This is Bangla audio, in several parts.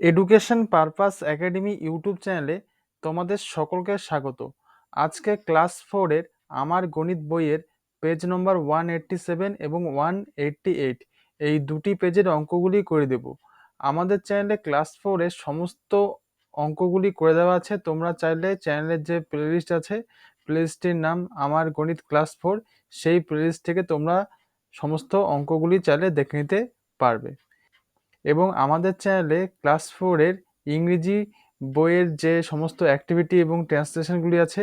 এডুকেশন পারপাস একাডেমি ইউটিউব চ্যানেলে তোমাদের সকলকে স্বাগত। আজকে ক্লাস ফোরের আমার গণিত বইয়ের page number one eighty seven এবং ওয়ান এইট্টি এইট এই দুটি পেজের অঙ্কগুলি করে দেব। আমাদের চ্যানেলে ক্লাস ফোরের সমস্ত অঙ্কগুলি করে দেওয়া আছে। তোমরা চাইলে চ্যানেলের যে প্লেলিস্ট আছে প্লেলিস্টটির নাম আমার গণিত ক্লাস ফোর সেই প্লেলিস্ট থেকে তোমরা সমস্ত অঙ্কগুলি চাইলে দেখে নিতে পারবে। এবং আমাদের চ্যানেলে ক্লাস ফোরের ইংরেজি বইয়ের যে সমস্ত অ্যাক্টিভিটি এবং ট্রান্সলেশনগুলি আছে,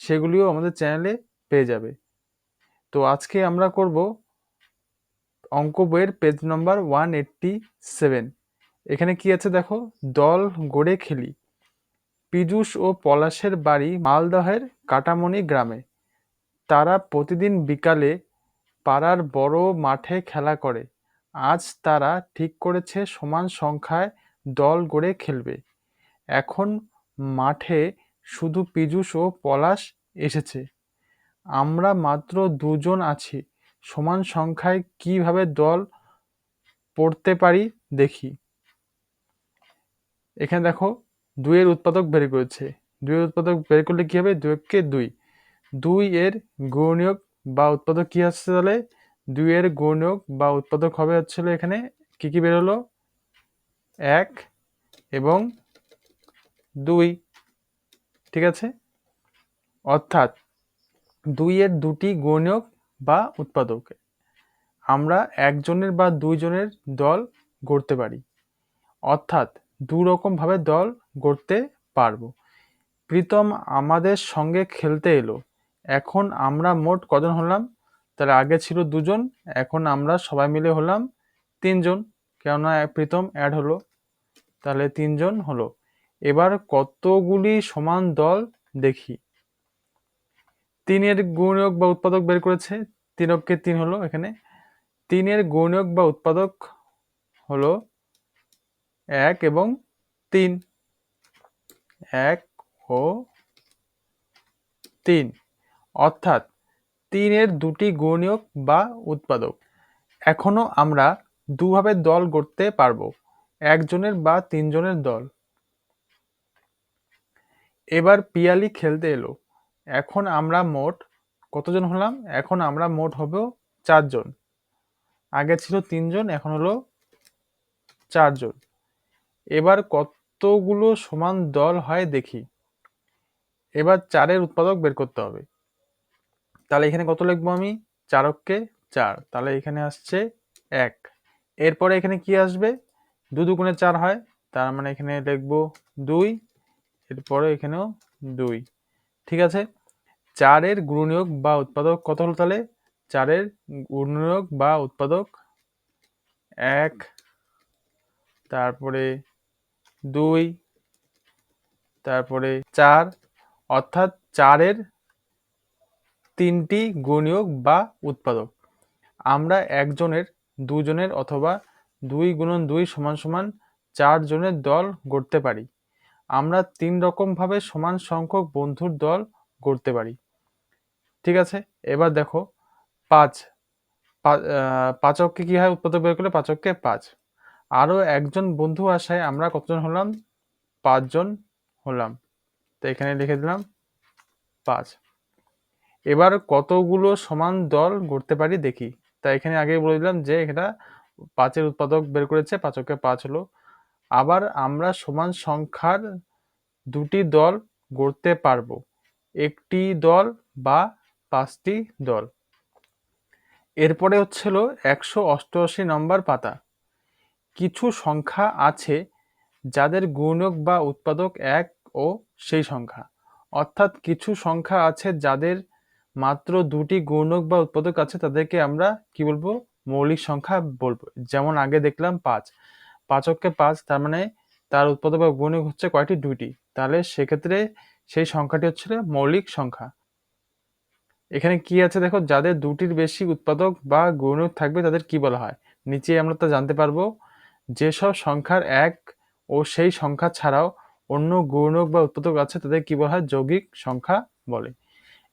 সেগুলিও আমাদের চ্যানেলে পেয়ে যাবে। তো আজকে আমরা করব অঙ্ক বইয়ের page number one eighty seven এখানে কি আছে দেখো? দল গড়ে খেলি। পীযূষ ও পলাশের বাড়ি মালদহের কাটামণি গ্রামে। তারা প্রতিদিন বিকালে পাড়ার বড় মাঠে খেলা করে। আজ তারা ঠিক করেছে সমান সংখ্যায় দল গড়ে খেলবে। এখন মাঠে শুধু পীযূষ ও পলাশ এসেছে। আমরা মাত্র দুজন আছি। সমান সংখ্যায় কীভাবে দল পড়তে পারি দেখি। এখানে দেখো, দুইয়ের উৎপাদক বের করেছে। দুইয়ের উৎপাদক বের করলে কি হবে? দুইকে দুই। দুই এর গৌণীয়ক বা উৎপাদক কি আসছে তাহলে? দুই এর গৌণক বা উৎপাদক হবে হচ্ছিল এখানে কি কি বেরোলো এক এবং দুই। ঠিক আছে? অর্থাৎ দুই এর দুটি গৌণক বা উৎপাদক। আমরা একজনের বা দুইজনের দল গড়তে পারি। অর্থাৎ দু রকমভাবে দল গড়তে পারব। প্রীতম আমাদের সঙ্গে খেলতে এলো। এখন আমরা মোট কজন হলাম? তাহলে আগে ছিল দুজন, এখন আমরা সবাই মিলে হলাম তিনজন। কেননা প্রীতম অ্যাড হলো, তাহলে তিনজন হলো। এবার কতগুলি সমান দল দেখি। তিনের গুণক বা উৎপাদক বের করেছে, তিনককে তিন হলো এখানে। তিনের গুণক বা উৎপাদক হলো এক এবং তিন। এক ও তিন। অর্থাৎ তিনের দুটি গৌণীয়ক বা উৎপাদক। এখনও আমরা দুভাবে দল গড়তে পারব, একজনের বা তিনজনের দল। এবার পিয়ালি খেলতে এলো। এখন আমরা মোট কতজন হলাম? এখন আমরা মোট হব চারজন। আগে ছিল তিনজন, এখন হলো চারজন। এবার কতগুলো সমান দল হয় দেখি। এবার চারের উৎপাদক বের করতে হবে। তাহলে এখানে কত লিখব আমি? চারককে চার। তাহলে এখানে আসছে এক। এরপরে এখানে কি আসবে? দু দুগুণে চার হয়, তার মানে এখানে লিখব দুই, এরপরে এখানেও দুই। ঠিক আছে? চারের গুণনীয়ক বা উৎপাদক কত হলো তাহলে? চারের গুণনীয়ক বা উৎপাদক এক। তারপরে দুই, তারপরে চার। অর্থাৎ চারের তিনটি গুণিয়ক বা উৎপাদক। আমরা একজনের, দুজনের অথবা দুই গুণন দুই সমান সমান চারজনের দল গড়তে পারি। আমরা তিন রকমভাবে সমান সংখ্যক বন্ধুর দল গড়তে পারি। ঠিক আছে? এবার দেখো, পাঁচ। পাচককে কি হয় উৎপাদক বের করলে? পাচককে পাঁচ। আরও একজন বন্ধু আসায় আমরা কতজন হলাম? পাঁচজন হলাম। তো এখানে লিখে দিলাম পাঁচ। এবার কতগুলো সমান দল গড়তে পারি দেখি। তা এখানে আগে বলে দিলাম যে এটা পাঁচের উৎপাদক বের করেছে, পাঁচকে পাঁচ হলো। আবার আমরা সমান সংখ্যার দুটি দল গড়তে পারব। একটি দল বা পাঁচটি দল। এরপরে হচ্ছিল একশো অষ্টআশি নম্বর পাতা। কিছু সংখ্যা আছে যাদের গুণক বা উৎপাদক এক ও সেই সংখ্যা। অর্থাৎ কিছু সংখ্যা আছে যাদের মাত্র দুটি গুণক বা উৎপাদক আছে, তাদেরকে আমরা কি বলব? মৌলিক সংখ্যা বলব। যেমন আগে দেখলাম পাঁচ। পাঁচককে পাঁচ, তার মানে তার উৎপাদক বা গুণক হচ্ছে কয়টি? দুইটি। তাহলে সেক্ষেত্রে সেই সংখ্যাটি হচ্ছে মৌলিক সংখ্যা। এখানে কি আছে দেখো? যাদের দুটির বেশি উৎপাদক বা গুণক থাকবে, তাদের কি বলা হয়? নিচে আমরা তা জানতে পারব। যেসব সংখ্যার এক ও সেই সংখ্যা ছাড়াও অন্য গুণক বা উৎপাদক আছে, তাদের কি বলা হয়? যৌগিক সংখ্যা বলে।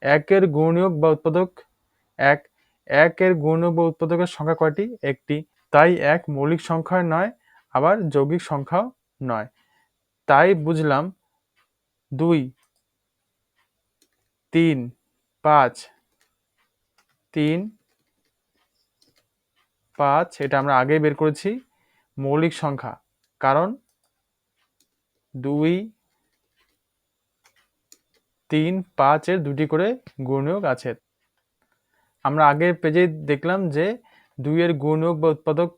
একের গুণক বা উৎপাদক এক, একের গুণক বা উৎপাদকের সংখ্যা কয়টি? একটি। তাই এক মৌলিক সংখ্যা নয়, আবার যৌগিক সংখ্যাও নয়। তাই বুঝলাম, দুই, তিন, পাঁচ তিন, পাঁচ, এটা আমরা আগেই বের করেছি, মৌলিক সংখ্যা। কারণ দুই তিন পাঁচের দুটি করে গুণনীয়ক আছে। আমরা আগের পেজে দেখলাম যে দুইয়ের গুণনীয়ক বা উৎপাদক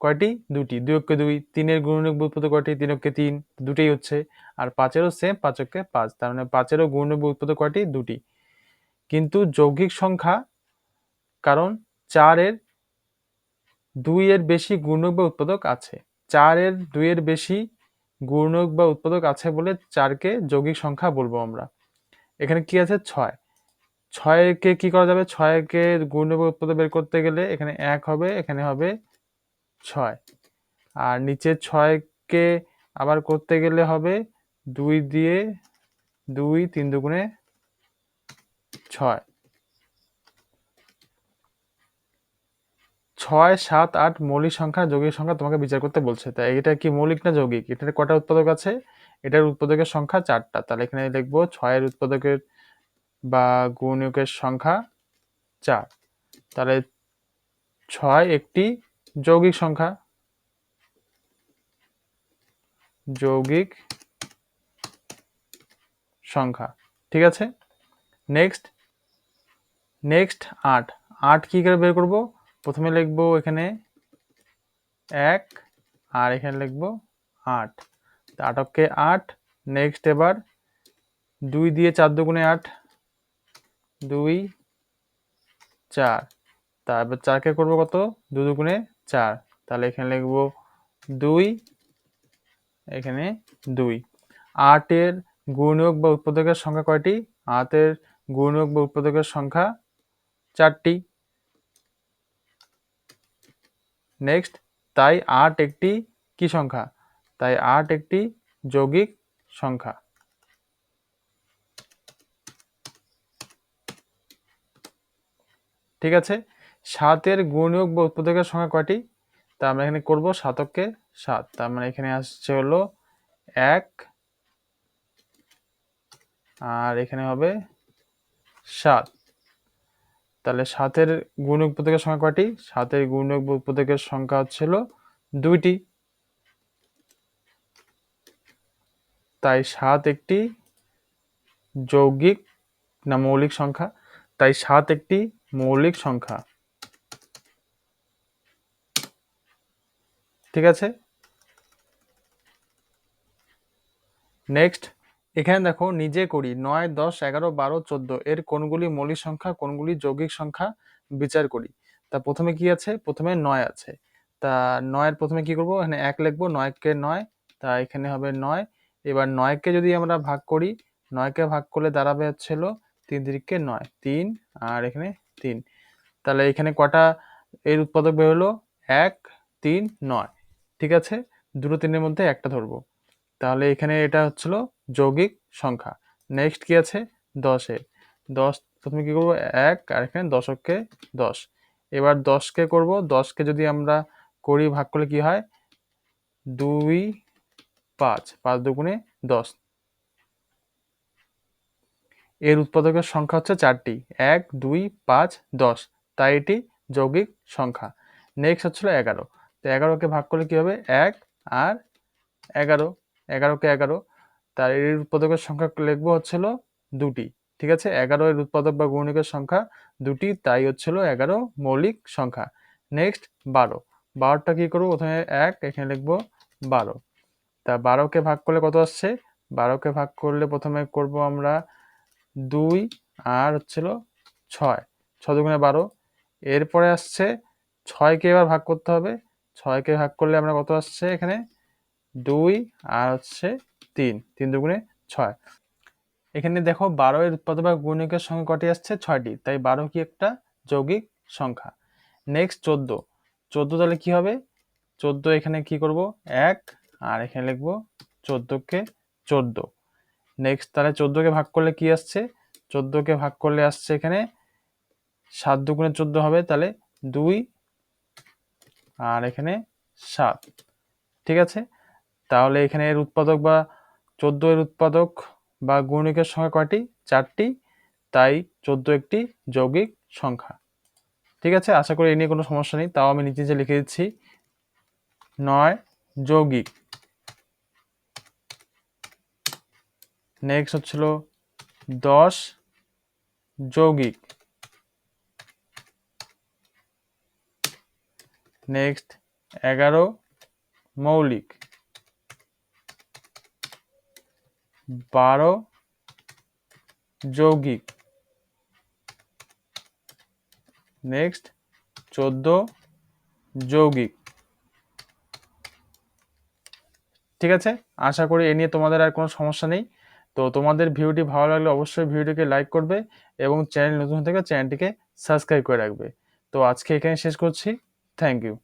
কয়টি? দুটি। দুই অক্ষে দুই তিনের গুণনীয়ক বা উৎপাদক কয়টি? তিন অক্ষে তিন, দুটোই হচ্ছে। আর পাঁচেরও সেম পাঁচ অক্ষে পাঁচ। তার মানে পাঁচেরও গুণনীয়ক বা উৎপাদক কয়টি? দুটি। কিন্তু যৌগিক সংখ্যা, কারণ চারের দুইয়ের বেশি গুণক বা উৎপাদক আছে। চারের দুইয়ের বেশি গুণক বা উৎপাদক আছে বলে চারকে যৌগিক সংখ্যা বলব আমরা। এখানে কি আছে? ছয়। ছয়কে কি করা যাবে? ছয়কে গুণক উৎপাদ বের করতে গেলে এখানে এক হবে, এখানে হবে ছয়। আর নিচে ছয়কে আবার করতে গেলে হবে দুই দিয়ে দুই তিন দুগুণে ছয়। ছয়, সাত, আট মৌলিক সংখ্যা যৌগিক সংখ্যা তোমাকে বিচার করতে বলছে। তাই এটা কি মৌলিক না যৌগিক? এটার কটা উৎপাদক আছে? এটার উৎপাদকের সংখ্যা চারটা। তাহলে এখানে লিখব ছয়ের উৎপাদকের বা গুণকের সংখ্যা চার। তাহলে ছয় একটি যৌগিক সংখ্যা। যৌগিক সংখ্যা। ঠিক আছে? নেক্সট নেক্সট আট। আট কি করে বের করব? প্রথমে লিখব এখানে এক, আর এখানে লিখব আট। আটককে আট নেক্সট এবার দুই দিয়ে চার দুগুণে আট, দুই, চার। তারপর চারকে করব কত? দু দুগুণে চার। তাহলে এখানে লিখব দুই, এখানে দুই। আটের গুণক বা উৎপাদকের সংখ্যা কয়টি? আটের গুণক বা উৎপাদকের সংখ্যা চারটি। নেক্সট তাই আট একটি কি সংখ্যা? তাই আট একটি যৌগিক সংখ্যা। ঠিক আছে? সাতের গুণক বা উৎপাদকের সংখ্যা কয়টি? তা আমরা এখানে করব সাতককে সাত। তার মানে এখানে আসছে হলো এক, আর এখানে হবে সাত। তাহলে সাতের গুণ উৎপাদকের সংখ্যা কয়টি? সাতের গুণ উৎপাদকের সংখ্যা হচ্ছিল দুইটি। তাই সাত একটি যৌগিক না মৌলিক সংখ্যা? তাই সাত একটি মৌলিক সংখ্যা। ঠিক আছে? নেক্সট এখানে দেখো নিজে করি, নয়, দশ, এগারো, বারো, চোদ্দ, এর কোনগুলি মৌলিক সংখ্যা, কোনগুলি যৌগিক সংখ্যা বিচার করি। তা প্রথমে কি আছে? প্রথমে নয় আছে। তা নয়ের প্রথমে কি করব? এখানে এক লিখব, নয়কে নয়, তা এখানে হবে নয়। এবার নয়কে যদি আমরা ভাগ করি, নয়কে ভাগ করলে দাঁড়াবে হচ্ছিল তিন তিরিককে নয়, তিন, আর এখানে তিন। তাহলে এখানে কটা এর উৎপাদক বের হলো? এক, তিন, নয়। ঠিক আছে? দুটো তিনের মধ্যে একটা ধরবো। তাহলে এখানে এটা হচ্ছিল যৌগিক সংখ্যা। নেক্সট কি আছে? দশের। দশ, প্রথমে কি করব? এক, আর এখানে দশককে দশ। এবার দশকে করব। দশকে যদি আমরা করি, ভাগ করলে কি হয়? দুই, পাঁচ। পাঁচ দুগুণে দশ। এর উৎপাদকের সংখ্যা হচ্ছে চারটি। এক, দুই, পাঁচ, দশ। তাই এটি যৌগিক সংখ্যা। নেক্সট হচ্ছিল এগারো। তো এগারোকে ভাগ করলে কি হবে? এক আর এগারো। এগারোকে এগারো। তার এর উৎপাদকের সংখ্যা লিখব হচ্ছিল দুটি, ঠিক আছে? এগারো এর উৎপাদক বা গুণিকের সংখ্যা দুটি, তাই হচ্ছিল এগারো মৌলিক সংখ্যা। নেক্সট বারো। বারোটা কি করব? প্রথমে এক, এখানে লিখব বারো। তা বারোকে ভাগ করলে কত আসছে? বারোকে ভাগ করলে প্রথমে করব আমরা দুই আর হচ্ছিল ছয়। ছ দুগুণে বারো। এরপরে আসছে ছয়কে এবার ভাগ করতে হবে। ছয়কে ভাগ করলে আমরা কত আসছে এখানে? দুই আর হচ্ছে তিন তিন দুগুণে ছয়। এখানে দেখো বারো এর উৎপাদক বা গুণিকের সংখ্যা কটি আসছে? ছয়টি। তাই বারো কি একটা? যৌগিক সংখ্যা। নেক্সট চোদ্দ। চোদ্দ তাহলে কি হবে? চোদ্দ এখানে কি করব? এক। আর এখানে লিখব চোদ্দকে চোদ্দ। নেক্সট তাহলে চোদ্দোকে ভাগ করলে কি আসছে? চোদ্দোকে ভাগ করলে আসছে এখানে সাত দুগুণে চোদ্দ হবে তাহলে দুই। আর এখানে সাত। ঠিক আছে? তাহলে এখানে এর উৎপাদক বা চোদ্দ এর উৎপাদক বা গুণিকের সংখ্যা কয়টি? চারটি। তাই চোদ্দ একটি যৌগিক সংখ্যা। ঠিক আছে? আশা করি এই নিয়ে কোনো সমস্যা নেই। তাও আমি নিচে যে লিখে দিচ্ছি। নয় যৌগিক। নেক্সট হচ্ছিল দশ যৌগিক। নেক্সট এগারো মৌলিক। বারো, যৌগিক। নেক্সট চোদ্দ, যৌগিক। ঠিক আছে? আশা করি এ নিয়ে তোমাদের আর কোনো সমস্যা নেই। তো তোমাদের ভিডিওটি ভালো লাগলে অবশ্যই ভিডিওটিকে লাইক করবে এবং চ্যানেল নতুন থেকে চ্যানেলটিকে সাবস্ক্রাইব করে রাখবে। তো আজকে এখানে শেষ করছি। Thank you